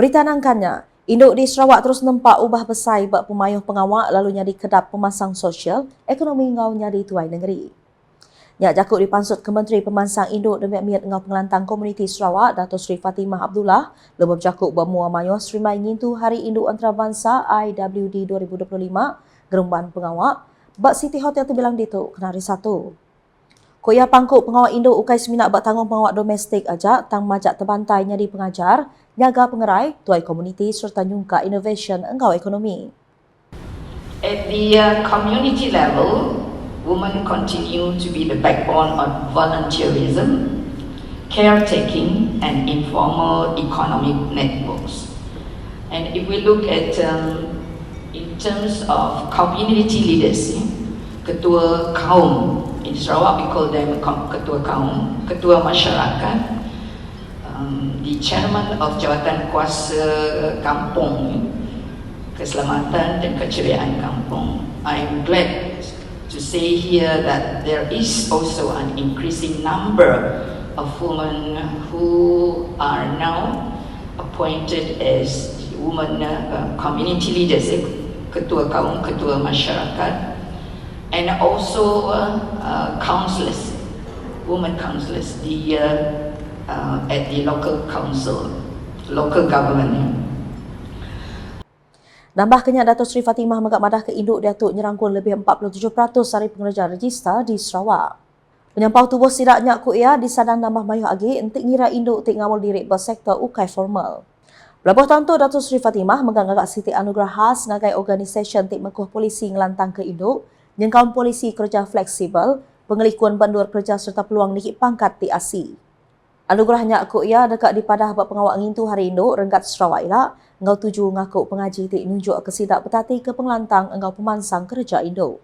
Berita nangkannya, Induk di Sarawak terus nempak ubah pesai buat pemayuh pengawak lalunya di kedap pemasang sosial ekonomi ngau di tuai negeri. Nyak jakut dipansut Kementeri Pemansang Induk demi miat ngau pengelantang komuniti Sarawak, Dato Sri Fatimah Abdullah, lebih jakut buat mua mayuh serimai ngintu Hari Induk Antarabangsa IWD 2025 gerumban pengawak, buat Siti Hotel terbilang ditu kenari satu. Koyah Pangkup pengawal Indo Ukai Seminak buat tanggung pengawal domestik ajak tang majak terbantai nyari pengajar, nyaga pengerai, tuai komuniti serta nyungka innovation engkau ekonomi. At the uh, community level, women continue to be the backbone of volunteerism, caretaking and informal economic networks. And if we look at um, in terms of community leaders, eh, ketua kaum in Sarawak we call them ketua kaum, ketua masyarakat, um, the chairman of Jawatan Kuasa Kampung, keselamatan dan keceriaan kampung. I'm glad to say here that there is also an increasing number of women who are now appointed as women uh, community leaders, eh, ketua kaum, ketua masyarakat, and also uh, uh, councillors, women councillors, the uh, uh, at the local council, local government. Nambah kenyak Dato' Sri Fatimah megak madah ke induk Datuk nyerangkul lebih 47% dari pengerja register di Sarawak. Penyampau tubuh sidak nyak ku ia disadang nambah mayuh agi entik ngira induk tik ngamul diri bersektor ukai formal. Belabuh tantu Dato' Sri Fatimah megang agak Siti Anugerah khas ngagai organisasi tik mekuh polisi ngelantang ke induk, nyengkaun polisi kerja fleksibel, pengelikuan bandur kerja serta peluang nikit pangkat di ASI. Anugerah nyak ku ia dekat di padah bak pengawak ngintu hari induk renggat Sarawak ilak, engkau tuju ngaku pengaji tik nunjuk ke sidak petati ke pengelantang engkau pemansang kerja induk.